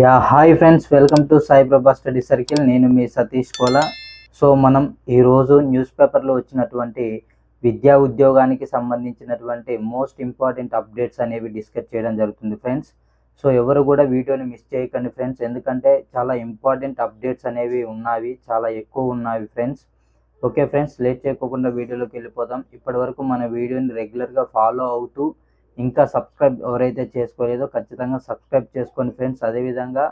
Yeah hi friends welcome to Saiprabha study circle. నేను మీ Satish Kola. So మనం ఈరోజు న్యూస్ పేపర్లో వచ్చినటువంటి విద్యా ఉద్యోగానికి సంబంధించినటువంటి మోస్ట్ ఇంపార్టెంట్ అప్డేట్స్ అనేవి డిస్కస్ చేయడం జరుగుతుంది ఫ్రెండ్స్. సో ఎవరు కూడా వీడియోని మిస్ చేయకండి ఫ్రెండ్స్. ఎందుకంటే చాలా ఇంపార్టెంట్ అప్డేట్స్ అనేవి ఉన్నవి చాలా ఎక్కువ ఉన్నవి ఫ్రెండ్స్. ఓకే ఫ్రెండ్స్ లేట్ చేయకోకుండా వీడియోలోకి వెళ్ళిపోదాం. ఇప్పటి వరకు మన వీడియోని రెగ్యులర్గా ఫాలో అవుతూ ఇంకా సబ్స్క్రైబ్ ఎవరైతే చేసుకోలేదో ఖచ్చితంగా సబ్స్క్రైబ్ చేసుకోండి ఫ్రెండ్స్ అదేవిధంగా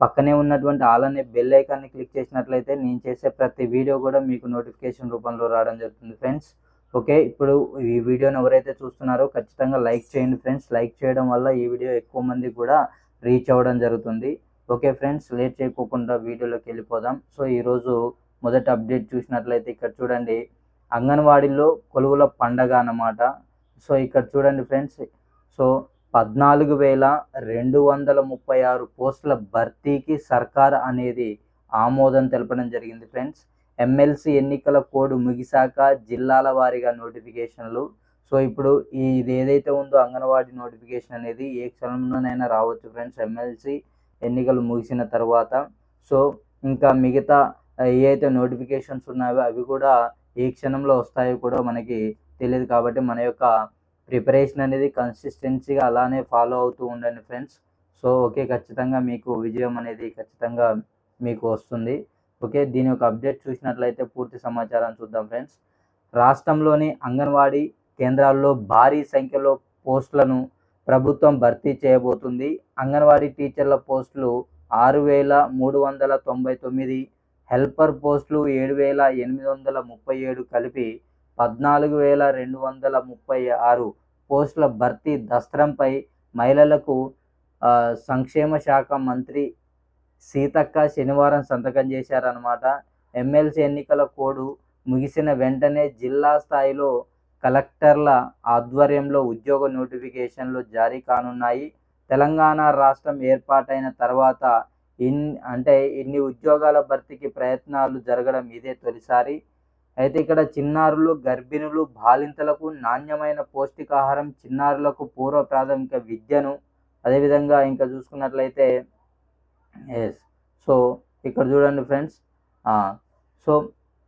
పక్కనే ఉన్నటువంటి ఆల్ అనే బెల్ ఐకాన్ని క్లిక్ చేసినట్లయితే నేను చేసే ప్రతి వీడియో కూడా మీకు నోటిఫికేషన్ రూపంలో రావడం జరుగుతుంది ఫ్రెండ్స్. ఓకే ఇప్పుడు ఈ వీడియోని ఎవరైతే చూస్తున్నారో ఖచ్చితంగా లైక్ చేయండి ఫ్రెండ్స్. లైక్ చేయడం వల్ల ఈ వీడియో ఎక్కువ మంది కూడా రీచ్ అవ్వడం జరుగుతుంది. ఓకే ఫ్రెండ్స్ లేట్ చేయకోకుండా వీడియోలోకి వెళ్ళిపోదాం. సో ఈరోజు మొదటి అప్డేట్ చూసినట్లయితే ఇక్కడ చూడండి అంగన్వాడీలో కొలువుల పండగ అన్నమాట. సో ఇక్కడ చూడండి ఫ్రెండ్స్ సో పద్నాలుగు వేల రెండు వందల ముప్పై ఆరు పోస్టుల భర్తీకి సర్కార్ అనేది ఆమోదం తెలపడం జరిగింది ఫ్రెండ్స్. ఎమ్మెల్సీ ఎన్నికల కోడ్ ముగిశాక జిల్లాల వారీగా నోటిఫికేషన్లు. సో ఇప్పుడు ఇది ఏదైతే ఉందో అంగన్వాడీ నోటిఫికేషన్ అనేది ఏ క్షణంలోనైనా రావచ్చు ఫ్రెండ్స్ ఎమ్మెల్సీ ఎన్నికలు ముగిసిన తర్వాత. సో ఇంకా మిగతా ఏవైతే నోటిఫికేషన్స్ ఉన్నాయో అవి కూడా ఏ క్షణంలో వస్తాయో కూడా మనకి తెలియదు కాబట్టి మన యొక్క ప్రిపరేషన్ అనేది కన్సిస్టెన్సీగా అలానే ఫాలో అవుతూ ఉండండి ఫ్రెండ్స్ సో ఓకే ఖచ్చితంగా మీకు విజయం అనేది ఖచ్చితంగా మీకు వస్తుంది. ఓకే దీని యొక్క అప్డేట్ చూసినట్లయితే పూర్తి సమాచారం చూద్దాం ఫ్రెండ్స్ రాష్ట్రంలోని అంగన్వాడీ కేంద్రాల్లో భారీ సంఖ్యలో పోస్టులను ప్రభుత్వం భర్తీ చేయబోతుంది. అంగన్వాడీ టీచర్ల పోస్టులు ఆరు వేల మూడు వందల తొంభై తొమ్మిది హెల్పర్ పోస్టులు ఏడు వేల ఎనిమిది వందల ముప్పై ఏడు కలిపి పద్నాలుగు వేల రెండు వందల ముప్పై ఆరు పోస్టుల భర్తీ దస్త్రంపై మహిళలకు సంక్షేమ శాఖ మంత్రి సీతక్క శనివారం సంతకం చేశారనమాట ఎమ్మెల్సీ ఎన్నికల కోడ్ ముగిసిన వెంటనే జిల్లా స్థాయిలో కలెక్టర్ల ఆధ్వర్యంలో ఉద్యోగ నోటిఫికేషన్లు జారీ కానున్నాయి. తెలంగాణ రాష్ట్రం ఏర్పాటైన తర్వాత ఇన్ అంటే ఇన్ని ఉద్యోగాల భర్తీకి ప్రయత్నాలు జరగడం ఇదే తొలిసారి. అయితే ఇక్కడ చిన్నారులు గర్భిణులు బాలింతలకు నాణ్యమైన పౌష్టికాహారం చిన్నారులకు పూర్వ ప్రాథమిక విద్యను అదేవిధంగా ఇంకా చూసుకున్నట్లయితే ఎస్ సో ఇక్కడ చూడండి ఫ్రెండ్స్ సో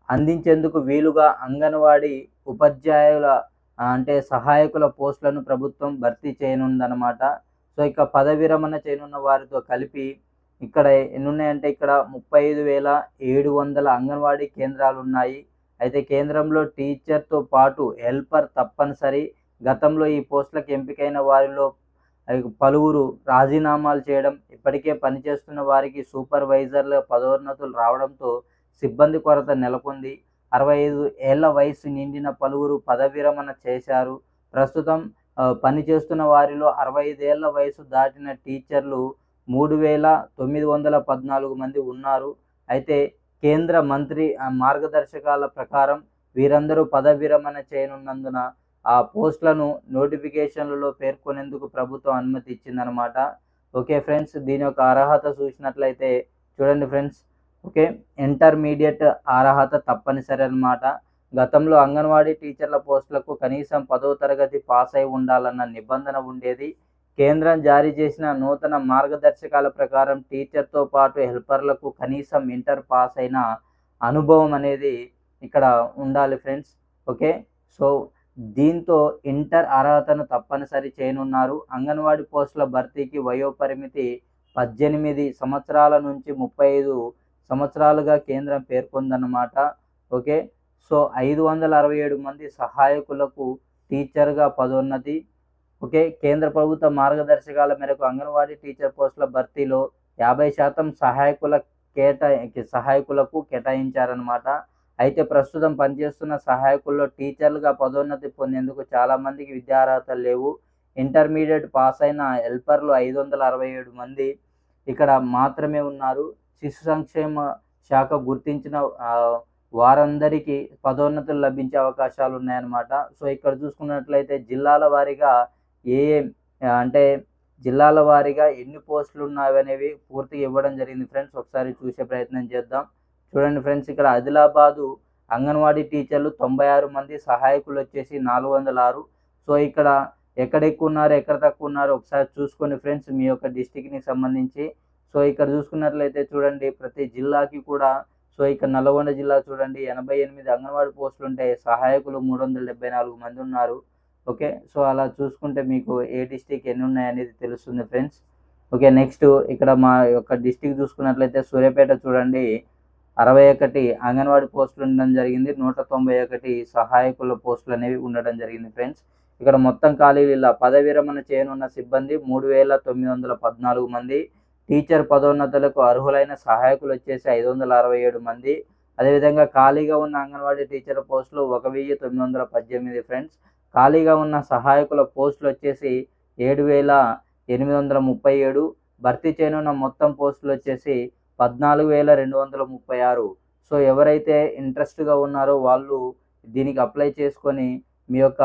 అందించేందుకు వీలుగా అంగన్వాడీ ఉపాధ్యాయుల అంటే సహాయకుల పోస్టులను ప్రభుత్వం భర్తీ చేయనుందనమాట సో ఇక పదవి విరమణ చేయనున్న వారితో కలిపి ఇక్కడ ఎన్ని ఉన్నాయంటే ఇక్కడ ముప్పై ఐదు వేల ఏడు వందల అంగన్వాడీ కేంద్రాలు ఉన్నాయి అయితే కేంద్రంలో టీచర్తో పాటు హెల్పర్ తప్పనిసరి. గతంలో ఈ పోస్టులకు ఎంపికైన వారిలో పలువురు రాజీనామాలు చేయడం ఇప్పటికే పనిచేస్తున్న వారికి సూపర్వైజర్ల పదోన్నతులు రావడంతో సిబ్బంది కొరత నెలకొంది. అరవై ఐదు ఏళ్ళ వయసు నిండిన పలువురు పదవిరమణ విరమణ చేశారు. ప్రస్తుతం పనిచేస్తున్న వారిలో అరవై ఐదేళ్ళ వయసు దాటిన టీచర్లు మూడు వేల తొమ్మిది వందల పద్నాలుగు మంది ఉన్నారు. అయితే కేంద్ర మంత్రి మార్గదర్శకాల ప్రకారం వీరందరూ పదవి విరమణ చేయనున్నందున ఆ పోస్టులను నోటిఫికేషన్లలో పేర్కొనేందుకు ప్రభుత్వం అనుమతి ఇచ్చిందనమాట ఓకే ఫ్రెండ్స్ దీని యొక్క అర్హత చూసినట్లయితే చూడండి ఫ్రెండ్స్ ఓకే ఇంటర్మీడియట్ అర్హత తప్పనిసరి అన్నమాట. గతంలో అంగన్వాడీ టీచర్ల పోస్టులకు కనీసం పదో తరగతి పాస్ అయి ఉండాలన్న నిబంధన ఉండేది. కేంద్రం జారీ చేసిన నూతన మార్గదర్శకాల ప్రకారం టీచర్తో పాటు హెల్పర్లకు కనీసం ఇంటర్ పాస్ అయిన అనుభవం అనేది ఇక్కడ ఉండాలి ఫ్రెండ్స్ ఓకే? సో దీంతో ఇంటర్ అర్హతను తప్పనిసరి చేయనున్నారు. అంగన్వాడీ పోస్టుల భర్తీకి వయోపరిమితి పద్దెనిమిది సంవత్సరాల నుంచి ముప్పై ఐదు సంవత్సరాలుగా కేంద్రం పేర్కొందన్నమాట ఓకే? సో ఐదు వందల అరవై ఏడు మంది సహాయకులకు టీచర్గా పదోన్నతి ఓకే? కేంద్ర ప్రభుత్వ మార్గదర్శకాల మేరకు అంగన్వాడీ టీచర్ పోస్టుల భర్తీలో యాభై శాతం సహాయకుల కేటా సహాయకులకు కేటాయించారనమాట అయితే ప్రస్తుతం పనిచేస్తున్న సహాయకుల్లో టీచర్లుగా పదోన్నతి పొందేందుకు చాలా మందికి లేవు. ఇంటర్మీడియట్ పాస్ అయిన హెల్పర్లు ఐదు వందల అరవై ఏడు మంది ఇక్కడ మాత్రమే ఉన్నారు. శిశు సంక్షేమ శాఖ గుర్తించిన వారందరికీ పదోన్నతులు లభించే అవకాశాలు ఉన్నాయన్నమాట సో ఇక్కడ చూసుకున్నట్లయితే జిల్లాల వారీగా ఏ అంటే జిల్లాల వారీగా ఎన్ని పోస్టులు ఉన్నాయి అనేవి పూర్తిగా ఇవ్వడం జరిగింది ఫ్రెండ్స్. ఒకసారి చూసే ప్రయత్నం చేద్దాం. చూడండి ఫ్రెండ్స్ ఇక్కడ ఆదిలాబాదు అంగన్వాడీ టీచర్లు తొంభై ఆరు మంది సహాయకులు వచ్చేసి నాలుగు వందల ఆరు. సో ఇక్కడ ఎక్కడ ఎక్కువ ఉన్నారు ఎక్కడ తక్కువ ఉన్నారు ఒకసారి చూసుకోండి ఫ్రెండ్స్ మీ యొక్క డిస్టిక్ని సంబంధించి. సో ఇక్కడ చూసుకున్నట్లయితే చూడండి ప్రతి జిల్లాకి కూడా సో ఇక్కడ నల్గొండ జిల్లా చూడండి ఎనభై ఎనిమిది అంగన్వాడీ పోస్టులు ఉంటాయి సహాయకులు మూడు వందల డెబ్బై నాలుగు మంది ఉన్నారు. ఓకే? సో అలా చూసుకుంటే మీకు ఏ డిస్టిక్ ఎన్ని ఉన్నాయనేది తెలుస్తుంది ఫ్రెండ్స్. ఓకే నెక్స్ట్ ఇక్కడ మా యొక్క డిస్టిక్ చూసుకున్నట్లయితే సూర్యాపేట చూడండి. అరవై ఒకటి అంగన్వాడీ పోస్టులు ఉండడం జరిగింది. నూట తొంభై ఒకటి సహాయకుల పోస్టులు అనేవి ఉండడం జరిగింది ఫ్రెండ్స్. ఇక్కడ మొత్తం ఖాళీల పదవి విరమణ చేయనున్న సిబ్బంది మూడు వేల తొమ్మిది వందల పద్నాలుగు మంది. టీచర్ పదోన్నతులకు అర్హులైన సహాయకులు వచ్చేసి ఐదు వందల అరవై ఏడు మంది. అదేవిధంగా ఖాళీగా ఉన్న అంగన్వాడీ టీచర్ పోస్టులు ఒక వెయ్యి తొమ్మిది వందల పద్దెనిమిది ఫ్రెండ్స్. ఖాళీగా ఉన్న సహాయకుల పోస్టులు వచ్చేసి ఏడు వేల ఎనిమిది వందల ముప్పై ఏడు భర్తీ చేయనున్న మొత్తం పోస్టులు వచ్చేసి పద్నాలుగు వేల రెండు వందల ముప్పై ఆరు సో ఎవరైతే ఇంట్రెస్ట్గా ఉన్నారో వాళ్ళు దీనికి అప్లై చేసుకొని మీ యొక్క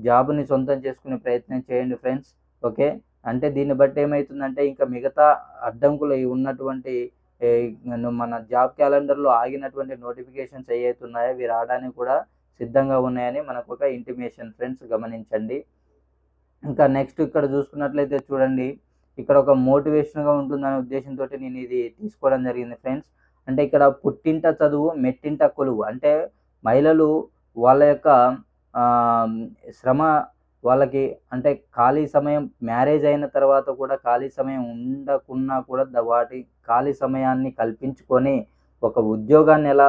జాబ్ని సొంతం చేసుకునే ప్రయత్నం చేయండి ఫ్రెండ్స్ ఓకే? అంటే దీన్ని బట్టి ఏమవుతుందంటే ఇంకా మిగతా అడ్డంకులు ఉన్నటువంటి మన జాబ్ క్యాలెండర్లో ఆగినటువంటి నోటిఫికేషన్స్ ఏవైతే ఉన్నాయో అవి రావడానికి కూడా సిద్ధంగా ఉన్నాయని మనకు ఒక ఇంటిమేషన్ ఫ్రెండ్స్ గమనించండి. ఇంకా నెక్స్ట్ ఇక్కడ చూసుకున్నట్లయితే చూడండి ఇక్కడ ఒక మోటివేషన్గా ఉంటుందనే ఉద్దేశంతో నేను ఇది తీసుకోవడం జరిగింది ఫ్రెండ్స్ అంటే ఇక్కడ పుట్టింట చదువు మెట్టింట కొలువు. అంటే మహిళలు వాళ్ళ యొక్క శ్రమ వాళ్ళకి అంటే ఖాళీ సమయం మ్యారేజ్ అయిన తర్వాత కూడా ఖాళీ సమయం ఉండకున్నా కూడా వాటి ఖాళీ సమయాన్ని కల్పించుకొని ఒక ఉద్యోగాన్ని ఎలా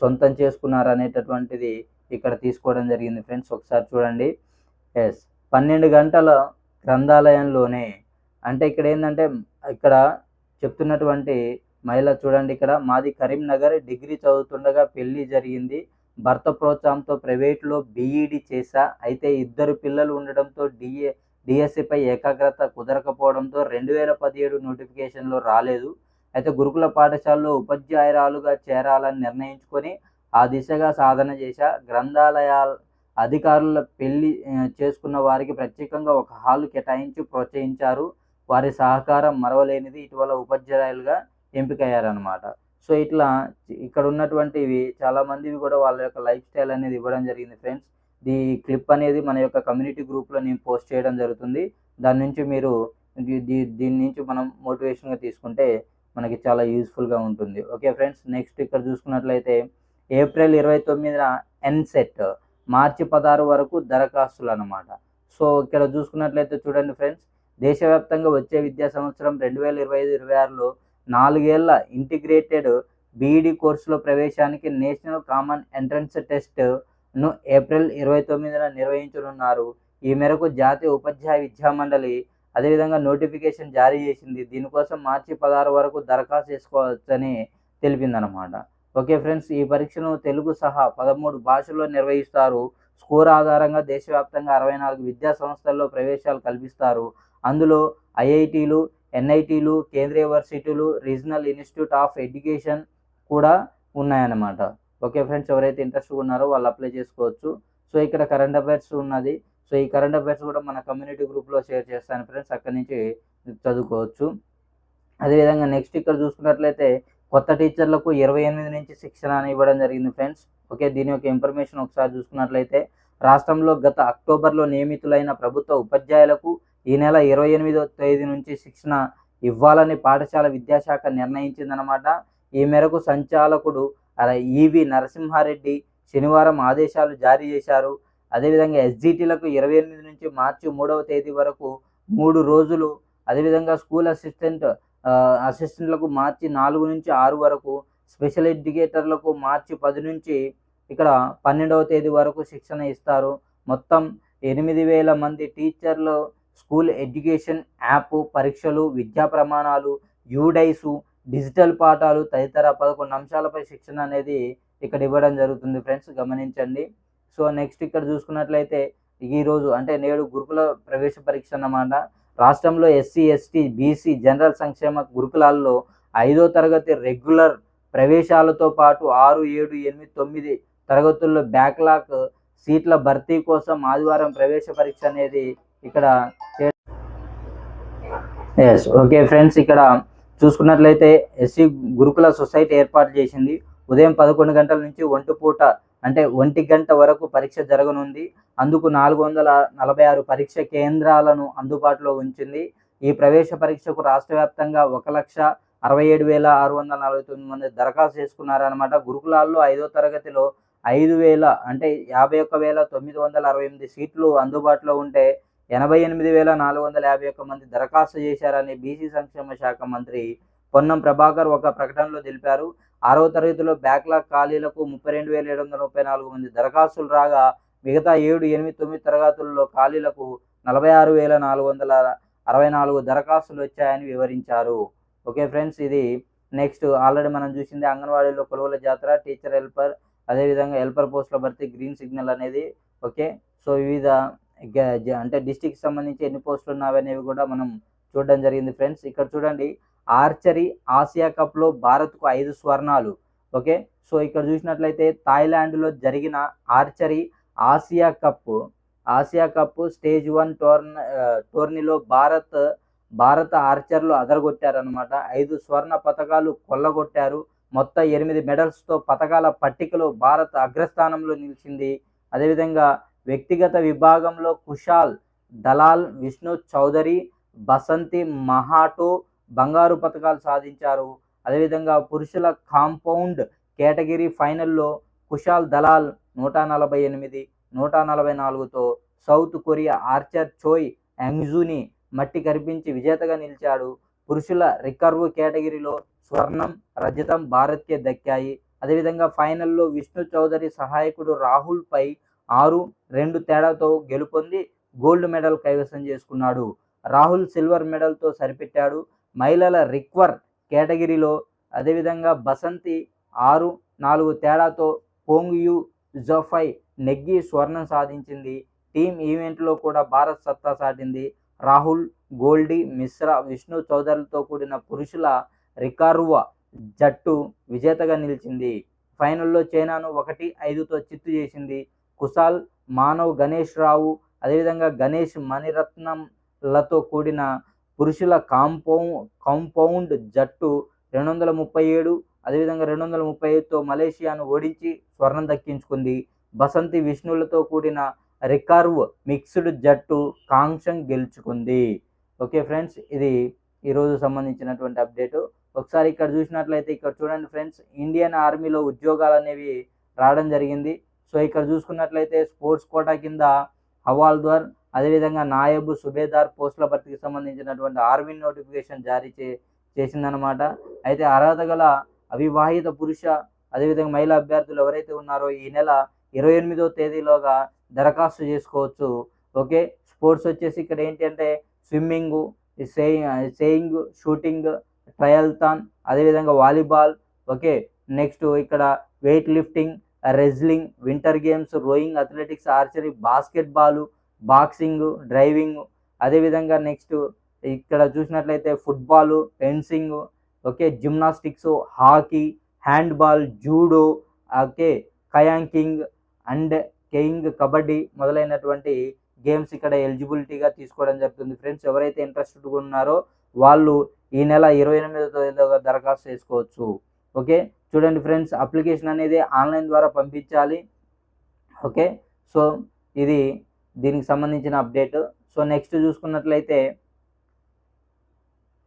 సొంతం చేసుకున్నారు అనేటటువంటిది ఇక్కడ తీసుకోవడం జరిగింది ఫ్రెండ్స్. ఒకసారి చూడండి. ఎస్ పన్నెండు గంటల గ్రంథాలయంలోనే. అంటే ఇక్కడ ఏంటంటే ఇక్కడ చెప్తున్నటువంటి మహిళ చూడండి ఇక్కడ. మాది కరీంనగర్. డిగ్రీ చదువుతుండగా పెళ్ళి జరిగింది. భర్త ప్రోత్సాహంతో ప్రైవేట్లో బీఈడి చేశా. అయితే ఇద్దరు పిల్లలు ఉండడంతో డిఏ డిఎస్సిపై ఏకాగ్రత కుదరకపోవడంతో రెండు వేల పదిహేడు నోటిఫికేషన్లో రాలేదు. అయితే గురుకుల పాఠశాలలో ఉపాధ్యాయురాలుగా చేరాలని నిర్ణయించుకొని ఆ దిశగా సాధన చేశా. గ్రంథాలయాల అధికారుల పెళ్ళి చేసుకున్న వారికి ప్రత్యేకంగా ఒక హాల్ కేటాయించి ప్రోత్సహించారు. వారి సహకారం మరవలేనిది ఇటీవల ఉపాధ్యాయులుగా ఎంపికయ్యారనమాట సో ఇట్లా ఇక్కడ ఉన్నటువంటివి చాలామందివి కూడా వాళ్ళ యొక్క లైఫ్ స్టైల్ అనేది ఇవ్వడం జరిగింది ఫ్రెండ్స్. ది క్లిప్ అనేది మన యొక్క కమ్యూనిటీ గ్రూప్లో నేను పోస్ట్ చేయడం జరుగుతుంది. దాని నుంచి మీరు దీ- దీని నుంచి మనం మోటివేషన్గా తీసుకుంటే మనకి చాలా యూస్ఫుల్గా ఉంటుంది. ఓకే ఫ్రెండ్స్ నెక్స్ట్ ఇక్కడ చూసుకున్నట్లయితే ఏప్రిల్ ఇరవై తొమ్మిదిన ఎన్సెట్ మార్చి పదహారు వరకు దరఖాస్తులు అనమాట సో ఇక్కడ చూసుకున్నట్లయితే చూడండి ఫ్రెండ్స్ దేశవ్యాప్తంగా వచ్చే విద్యా సంవత్సరం రెండు వేల ఇరవై ఐదు ఇరవై ఆరులో నాలుగేళ్ళ ఇంటిగ్రేటెడ్ బీఈడి కోర్సులో ప్రవేశానికి నేషనల్ కామన్ ఎంట్రన్స్ టెస్ట్ను ఏప్రిల్ ఇరవై తొమ్మిదిన నిర్వహించనున్నారు. ఈ మేరకు జాతీయ ఉపాధ్యాయ విద్యా మండలి అదేవిధంగా నోటిఫికేషన్ జారీ చేసింది. దీనికోసం మార్చి పదహారు వరకు దరఖాస్తు చేసుకోవచ్చని తెలిపిందనమాట ఓకే ఫ్రెండ్స్ ఈ పరీక్షను తెలుగు సహా పదమూడు భాషల్లో నిర్వహిస్తారు. స్కోర్ ఆధారంగా దేశవ్యాప్తంగా అరవై నాలుగు విద్యా సంస్థల్లో ప్రవేశాలు కల్పిస్తారు. అందులో ఐఐటీలు ఎన్ఐటీలు కేంద్రీయ యూనివర్సిటీలు రీజనల్ ఇన్స్టిట్యూట్ ఆఫ్ ఎడ్యుకేషన్ కూడా ఉన్నాయన్నమాట. ఓకే ఫ్రెండ్స్ ఎవరైతే ఇంట్రెస్ట్ ఉన్నారో వాళ్ళు అప్లై చేసుకోవచ్చు. సో ఇక్కడ కరెంట్ అఫైర్స్ ఉన్నది. సో ఈ కరెంట్ అఫైర్స్ కూడా మన కమ్యూనిటీ గ్రూప్లో షేర్ చేస్తాను ఫ్రెండ్స్ అక్కడి నుంచి చదువుకోవచ్చు. అదేవిధంగా నెక్స్ట్ ఇక్కడ చూసుకున్నట్లయితే కొత్త టీచర్లకు ఇరవై ఎనిమిది నుంచి శిక్షణ అని ఇవ్వడం జరిగింది ఫ్రెండ్స్. ఓకే దీని యొక్క ఇన్ఫర్మేషన్ ఒకసారి చూసుకున్నట్లయితే రాష్ట్రంలో గత అక్టోబర్లో నియమితులైన ప్రభుత్వ ఉపాధ్యాయులకు ఈ నెల ఇరవై ఎనిమిదో తేదీ నుంచి శిక్షణ ఇవ్వాలని పాఠశాల విద్యాశాఖ నిర్ణయించిందనమాట ఈ మేరకు సంచాలకుడు ఈవి నరసింహారెడ్డి శనివారం ఆదేశాలు జారీ చేశారు. అదేవిధంగా ఎస్జిటీలకు ఇరవై ఎనిమిది నుంచి మార్చి మూడవ తేదీ వరకు మూడు రోజులు అదేవిధంగా స్కూల్ అసిస్టెంట్ అసిస్టెంట్లకు మార్చి నాలుగు నుంచి ఆరు వరకు స్పెషల్ ఎడ్యుకేటర్లకు మార్చి పది నుంచి ఇక్కడ పన్నెండవ తేదీ వరకు శిక్షణ ఇస్తారు. మొత్తం ఎనిమిది వేల మంది టీచర్లు స్కూల్ ఎడ్యుకేషన్ యాప్ పరీక్షలు విద్యా ప్రమాణాలు యూడైసు డిజిటల్ పాఠాలు తదితర పదకొండు అంశాలపై శిక్షణ అనేది ఇక్కడ ఇవ్వడం జరుగుతుంది ఫ్రెండ్స్ గమనించండి. సో నెక్స్ట్ ఇక్కడ చూసుకున్నట్లయితే ఈరోజు అంటే నేడు గురుకుల ప్రవేశ పరీక్ష అన్నమాట. రాష్ట్రంలో ఎస్సీ ఎస్టీ బీసీ జనరల్ సంక్షేమ గురుకులాల్లో ఐదో తరగతి రెగ్యులర్ ప్రవేశాలతో పాటు ఆరు ఏడు ఎనిమిది తొమ్మిది తరగతుల్లో బ్యాక్లాగ్ సీట్ల భర్తీ కోసం ఆదివారం ప్రవేశ పరీక్ష అనేది ఇక్కడ ఎస్ ఓకే ఫ్రెండ్స్ ఇక్కడ చూసుకున్నట్లయితే ఎస్సీ గురుకుల సొసైటీ ఏర్పాటు చేసింది. ఉదయం పదకొండు గంటల నుంచి ఒంటి పూట అంటే ఒంటి గంట వరకు పరీక్ష జరగనుంది. అందుకు నాలుగు వందల నలభై ఆరు పరీక్ష కేంద్రాలను అందుబాటులో ఉంచింది. ఈ ప్రవేశ పరీక్షకు రాష్ట్ర వ్యాప్తంగా ఒక లక్ష అరవై ఏడు వేల ఆరు వందల నలభై తొమ్మిది మంది దరఖాస్తు చేసుకున్నారనమాట గురుకులాల్లో ఐదో తరగతిలో ఐదు వేల అంటే యాభై ఒక్క వేల తొమ్మిది వందల అరవై ఎనిమిది సీట్లు అందుబాటులో ఉంటే ఎనభై ఎనిమిది వేల నాలుగు వందల యాభై ఒక్క మంది దరఖాస్తు చేశారని బీసీ సంక్షేమ శాఖ మంత్రి పొన్నం ప్రభాకర్ ఒక ప్రకటనలో తెలిపారు. ఆరవ తరగతిలో బ్యాక్లాగ్ ఖాళీలకు ముప్పై రెండు వేల ఏడు వందల ముప్పై నాలుగు మంది దరఖాస్తులు రాగా మిగతా ఏడు ఎనిమిది తొమ్మిది తరగతుల్లో ఖాళీలకు నలభై ఆరు వేల నాలుగు వందల అరవై నాలుగు దరఖాస్తులు వచ్చాయని వివరించారు. ఓకే ఫ్రెండ్స్ ఇది నెక్స్ట్. ఆల్రెడీ మనం చూసింది అంగన్వాడీలో కొలువుల జాతర టీచర్ హెల్పర్ అదేవిధంగా హెల్పర్ పోస్టుల భర్తీ గ్రీన్ సిగ్నల్ అనేది. ఓకే సో వివిధ అంటే డిస్టిక్ సంబంధించి ఎన్ని పోస్టులు ఉన్నావనేవి కూడా మనం చూడడం జరిగింది ఫ్రెండ్స్. ఇక్కడ చూడండి ఆర్చరీ ఆసియా కప్లో భారత్కు ఐదు స్వర్ణాలు. ఓకే? సో ఇక్కడ చూసినట్లయితే థాయిలాండ్లో జరిగిన archery Asia cup Asia cup stage one టోర్న టోర్నీలో భారత్ భారత ఆర్చర్లు అదరగొట్టారనమాట ఐదు స్వర్ణ పథకాలు కొల్లగొట్టారు. మొత్తం ఎనిమిది మెడల్స్తో పథకాల పట్టికలో భారత్ అగ్రస్థానంలో నిలిచింది. అదేవిధంగా వ్యక్తిగత విభాగంలో కుషాల్ దలాల్ విష్ణు చౌదరి బసంతి మహాటో బంగారు పథకాలు సాధించారు. అదేవిధంగా పురుషుల కాంపౌండ్ కేటగిరీ ఫైనల్లో కుషాల్ దలాల్ నూట నలభై ఎనిమిది నూట నలభై నాలుగుతో సౌత్ కొరియా ఆర్చర్ చోయ్ యాంగ్జూని మట్టి కరిపించి విజేతగా నిలిచాడు. పురుషుల రికర్వ్ కేటగిరీలో స్వర్ణం రజతం భారత్కే దక్కాయి. అదేవిధంగా ఫైనల్లో విష్ణు చౌదరి సహాయకుడు రాహుల్ పై ఆరు రెండు తేడాతో గెలుపొంది గోల్డ్ మెడల్ కైవసం చేసుకున్నాడు. రాహుల్ సిల్వర్ మెడల్తో సరిపెట్టాడు. మహిళల రిక్వర్ కేటగిరీలో అదేవిధంగా బసంతి ఆరు నాలుగు తేడాతో పోంగ్ జఫై జోఫై నెగ్గి స్వర్ణం సాధించింది. టీం ఈవెంట్లో కూడా భారత్ సత్తా సాటింది. రాహుల్ గోల్డీ మిశ్రా విష్ణు చౌదరితో కూడిన పురుషుల రికార్వ జట్టు విజేతగా నిలిచింది. ఫైనల్లో చైనాను ఒకటి ఐదుతో చిత్తు చేసింది. కుశాల్ మానవ్ గణేష్ రావు అదేవిధంగా గణేష్ మణిరత్నంలతో కూడిన పురుషుల కాంపౌండ్ కాంపౌండ్ జట్టు రెండు వందల ముప్పై ఏడు అదేవిధంగా రెండు వందల ముప్పై ఐదుతో మలేషియాను ఓడించి స్వర్ణం దక్కించుకుంది. బసంతి విష్ణులతో కూడిన రికర్వ్ మిక్స్డ్ జట్టు కాంక్షం గెలుచుకుంది. ఓకే ఫ్రెండ్స్ ఇది ఈరోజు సంబంధించినటువంటి అప్డేటు. ఒకసారి ఇక్కడ చూసినట్లయితే ఇక్కడ చూడండి ఫ్రెండ్స్ ఇండియన్ ఆర్మీలో ఉద్యోగాలు అనేవి రావడం జరిగింది. సో ఇక్కడ చూసుకున్నట్లయితే స్పోర్ట్స్ కోటా కింద హవాల్దార్ అదేవిధంగా నాయబు సుబేదార్ పోస్టుల భర్తీకి సంబంధించినటువంటి ఆర్మీ నోటిఫికేషన్ జారీ చే చేసిందనమాట అయితే అర్హత గల అవివాహిత పురుష అదేవిధంగా మహిళా అభ్యర్థులు ఎవరైతే ఉన్నారో ఈ నెల ఇరవై ఎనిమిదో తేదీలోగా దరఖాస్తు చేసుకోవచ్చు. ఓకే? స్పోర్ట్స్ వచ్చేసి ఇక్కడ ఏంటంటే swimming sailing sailing shooting triathlon అదేవిధంగా వాలీబాల్ ఓకే? నెక్స్ట్ ఇక్కడ weight lifting wrestling winter games rowing athletics archery basketball boxing driving అదేవిధంగా నెక్స్ట్ ఇక్కడ చూసినట్లయితే football fencing okay gymnastics hockey handball judo okay kayaking and canoeing kabaddi మొదలైనటువంటి games ఇక్కడ ఎలిజిబిలిటీగా తీసుకోవడం జరుగుతుంది. Friends ఎవరైతే ఇంట్రెస్టెడ్గా ఉన్నారో వాళ్ళు ఈ నెల ఇరవై ఎనిమిదో తేదీలో దరఖాస్తు చేసుకోవచ్చు. ఓకే చూడండి ఫ్రెండ్స్ అప్లికేషన్ అనేది ఆన్లైన్ ద్వారా పంపించాలి. ఓకే సో ఇది దీనికి సంబంధించిన అప్డేట్. సో నెక్స్ట్ చూసుకున్నట్లయితే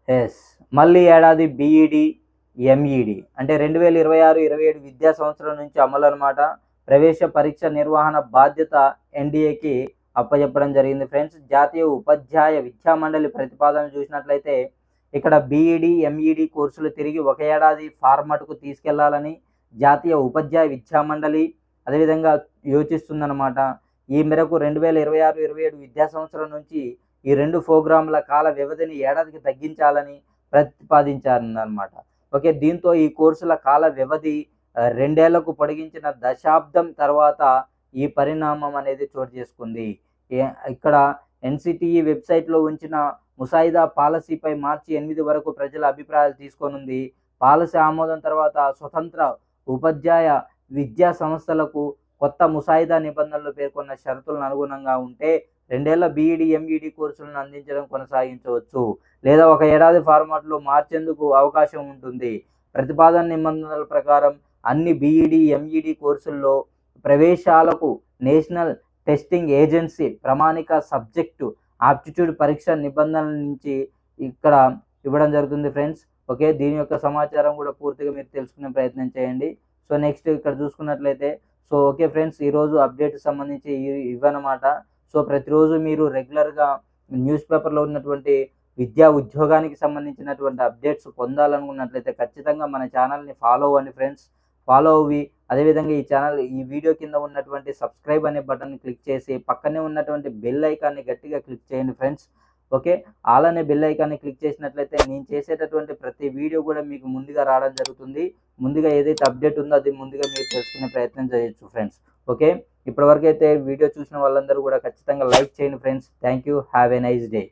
ఎస్ మళ్ళీ ఏడాది బీఈడి ఎంఈడి. అంటే రెండు వేల ఇరవై ఆరు ఇరవై ఏడు విద్యా సంవత్సరం నుంచి అమలు అనమాట ప్రవేశ పరీక్ష నిర్వహణ బాధ్యత ఎన్డీఏకి అప్పచెప్పడం జరిగింది ఫ్రెండ్స్. జాతీయ ఉపాధ్యాయ విద్యా మండలి ప్రతిపాదన చూసినట్లయితే ఇక్కడ బీఈడి ఎంఈడి కోర్సులు తిరిగి ఒక ఏడాది ఫార్మాట్కు తీసుకెళ్ళాలని జాతీయ ఉపాధ్యాయ విద్యా మండలి అదేవిధంగా యోచిస్తుందన్నమాట. ఈ మేరకు రెండు వేల ఇరవై ఆరు ఇరవై ఏడు విద్యా సంవత్సరం నుంచి ఈ రెండు ప్రోగ్రాంల కాల వ్యవధిని ఏడాదికి తగ్గించాలని ప్రతిపాదించారన్నమాట. ఓకే దీంతో ఈ కోర్సుల కాల వ్యవధి రెండేళ్ళకు పొడిగించిన దశాబ్దం తర్వాత ఈ పరిణామం అనేది చోటు చేసుకుంది. ఇక్కడ ఎన్సిటిఈ వెబ్సైట్లో ఉంచిన ముసాయిదా పాలసీపై మార్చి ఎనిమిది వరకు ప్రజల అభిప్రాయాలు తీసుకోనుంది. పాలసీ ఆమోదం తర్వాత స్వతంత్ర ఉపాధ్యాయ విద్యా సంస్థలకు కొత్త ముసాయిదా నిబంధనలు పేర్కొన్న షరతులను అనుగుణంగా ఉంటే రెండేళ్ళ బీఈడి ఎంఈడి కోర్సులను అందించడం కొనసాగించవచ్చు లేదా ఒక ఏడాది ఫార్మాట్లో మార్చేందుకు అవకాశం ఉంటుంది. ప్రతిపాదన నిబంధనల ప్రకారం అన్ని బీఈడి ఎంఈడి కోర్సుల్లో ప్రవేశాలకు నేషనల్ టెస్టింగ్ ఏజెన్సీ ప్రామాణిక సబ్జెక్టు ఆప్టిట్యూడ్ పరీక్ష నిబంధనల నుంచి ఇక్కడ ఇవ్వడం జరుగుతుంది ఫ్రెండ్స్. ఓకే దీని యొక్క సమాచారం కూడా పూర్తిగా మీరు తెలుసుకునే ప్రయత్నం చేయండి. సో నెక్స్ట్ ఇక్కడ చూసుకున్నట్లయితే సో ఓకే ఫ్రెండ్స్ ఈరోజు అప్డేట్ సంబంధించి ఇవి- ఇవన్నమాట సో ప్రతిరోజు మీరు రెగ్యులర్గా న్యూస్ పేపర్లో ఉన్నటువంటి విద్యా ఉద్యోగానికి సంబంధించినటువంటి అప్డేట్స్ పొందాలనుకున్నట్లయితే ఖచ్చితంగా మన ఛానల్ని ఫాలో అవ్వండి ఫ్రెండ్స్. ఫాలో అవ్వి అదేవిధంగా ఈ ఛానల్ ఈ వీడియో కింద ఉన్నటువంటి సబ్స్క్రైబ్ అనే బటన్ క్లిక్ చేసి పక్కనే ఉన్నటువంటి బెల్ ఐకాన్ని గట్టిగా క్లిక్ చేయండి ఫ్రెండ్స్. ఓకే? ఆల్ అనే బెల్ ఐకాన్ని క్లిక్ చేసినట్లయితే నేను చేసేటటువంటి ప్రతి వీడియో కూడా మీకు ముందుగా రావడం జరుగుతుంది. ముందుగా ఏదైతే అప్డేట్ ఉందో అది ముందుగా మీరు తెలుసుకునే ప్రయత్నం చేయొచ్చు ఫ్రెండ్స్ ఓకే? ఇప్పటివరకు అయితే వీడియో చూసిన వాళ్ళందరూ కూడా ఖచ్చితంగా లైక్ చేయండి friends thank you have a nice day